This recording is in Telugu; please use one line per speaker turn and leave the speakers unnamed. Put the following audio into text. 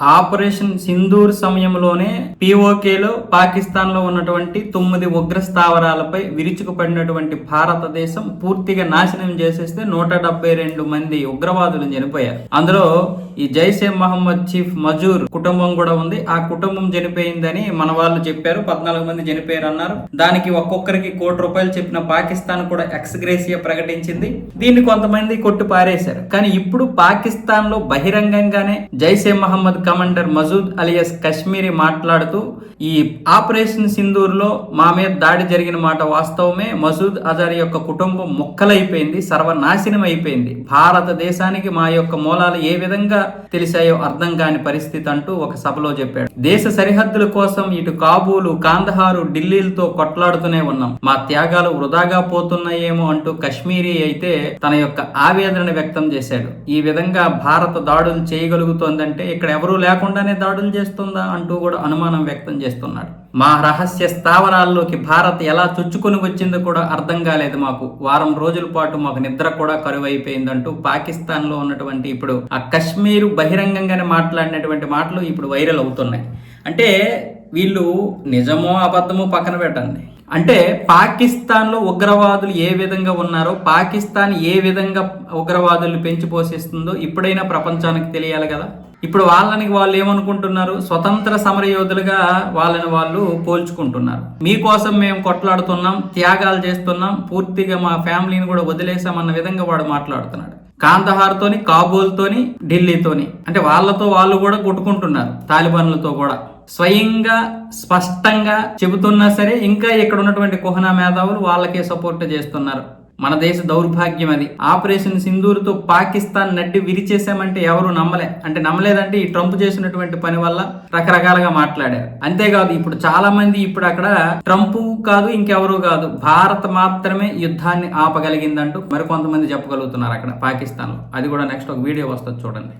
ఆపరేషన్ సింధూర్ సమయంలోనే పిఓకేలో పాకిస్తాన్లో ఉన్నటువంటి తొమ్మిది ఉగ్ర స్థావరాలపై విరుచుకుపడినటువంటి భారతదేశం పూర్తిగా నాశనం చేసేస్తే నూట డెబ్బై రెండు మంది ఉగ్రవాదులు చనిపోయారు. అందులో ఈ జైసే మహమ్మద్ చీఫ్ మజూర్ కుటుంబం కూడా ఉంది. ఆ కుటుంబం చనిపోయిందని మన వాళ్ళు చెప్పారు. పద్నాలుగు మంది చనిపోయారు అన్నారు దానికి ఒక్కొక్కరికి కోటి రూపాయలు చెప్పిన పాకిస్తాన్ కూడా ఎక్స్గ్రేసియా ప్రకటించింది. దీన్ని కొంతమంది కొట్టు పారేశారు. కానీ ఇప్పుడు పాకిస్తాన్లో బహిరంగంగానే జైసే మహమ్మద్ కమాండర్ మజూద్ అలియస్ కశ్మీరీ మాట్లాడుతూ ఈ ఆపరేషన్ సింధూర్లో మా మీద దాడి జరిగిన మాట వాస్తవమే. మసూద్ అజార్ యొక్క కుటుంబం మొక్కలైపోయింది సర్వనాశనం అయిపోయింది భారతదేశానికి మా యొక్క మూలాలు ఏ విధంగా తెలిసాయో అర్థం కాని పరిస్థితి అంటూ ఒక సభలో చెప్పాడు. దేశ సరిహద్దుల కోసం ఇటు కాబూలు కాందహారు ఢిల్లీలతో కొట్లాడుతూనే ఉన్నాం. మా త్యాగాలు వృధాగా పోతున్నాయేమో అంటూ కశ్మీరీ అయితే తన యొక్క ఆవేదన వ్యక్తం చేశాడు. ఈ విధంగా భారత దాడులు చేయగలుగుతోందంటే ఇక్కడ ఎవరూ లేకుండానే దాడులు చేస్తుందా అంటూ కూడా అనుమానం వ్యక్తం చేస్తున్నాడు. మా రహస్య స్థావరాల్లోకి భారత్ ఎలా చొచ్చుకొని వచ్చిందో కూడా అర్థం కాలేదు మాకు. వారం రోజుల పాటు మాకు నిద్ర కూడా కరువైపోయిందంటూ పాకిస్తాన్లో ఉన్నటువంటి ఇప్పుడు ఆ కశ్మీర్ బహిరంగంగానే మాట్లాడినటువంటి మాటలు ఇప్పుడు వైరల్ అవుతున్నాయి. అంటే వీళ్ళు నిజమో అబద్ధమో పక్కన పెట్టండి. అంటే పాకిస్తాన్లో ఉగ్రవాదులు ఏ విధంగా ఉన్నారో పాకిస్తాన్ ఏ విధంగా ఉగ్రవాదులు పెంచి పోషిస్తుందో ఇప్పుడైనా ప్రపంచానికి తెలియాలి కదా. ఇప్పుడు వాళ్ళని వాళ్ళు ఏమనుకుంటున్నారు? స్వతంత్ర సమరయోధులుగా వాళ్ళని వాళ్ళు పోల్చుకుంటున్నారు. మీకోసం మేము కొట్లాడుతున్నాం త్యాగాలు చేస్తున్నాం పూర్తిగా మా ఫ్యామిలీని కూడా వదిలేసామన్న విధంగా వాడు మాట్లాడుతున్నాడు. కాందహార్తోని కాబూల్తోని ఢిల్లీతోని అంటే వాళ్ళతో వాళ్ళు కూడా కొట్టుకుంటున్నారు తాలిబాన్లతో కూడా. స్వయంగా స్పష్టంగా చెబుతున్నా సరే ఇంకా ఇక్కడ ఉన్నటువంటి కుహనా మేధావులు వాళ్ళకే సపోర్ట్ చేస్తున్నారు. మన దేశ దౌర్భాగ్యం అది. ఆపరేషన్ సింధూర్తో పాకిస్తాన్ నడ్డి విరిచేసామంటే ఎవరు నమ్మలే. అంటే నమ్మలేదంటే ఈ ట్రంప్ చేసినటువంటి పని వల్ల రకరకాలుగా మాట్లాడారు. అంతేకాదు ఇప్పుడు చాలా మంది ఇప్పుడు అక్కడ ట్రంప్ కాదు ఇంకెవరు కాదు. భారత్ మాత్రమే యుద్ధాన్ని ఆపగలిగిందంటూ మరికొంతమంది చెప్పగలుగుతున్నారు అక్కడ పాకిస్తాన్ అది కూడా నెక్స్ట్ ఒక వీడియో వస్తుంది చూడండి.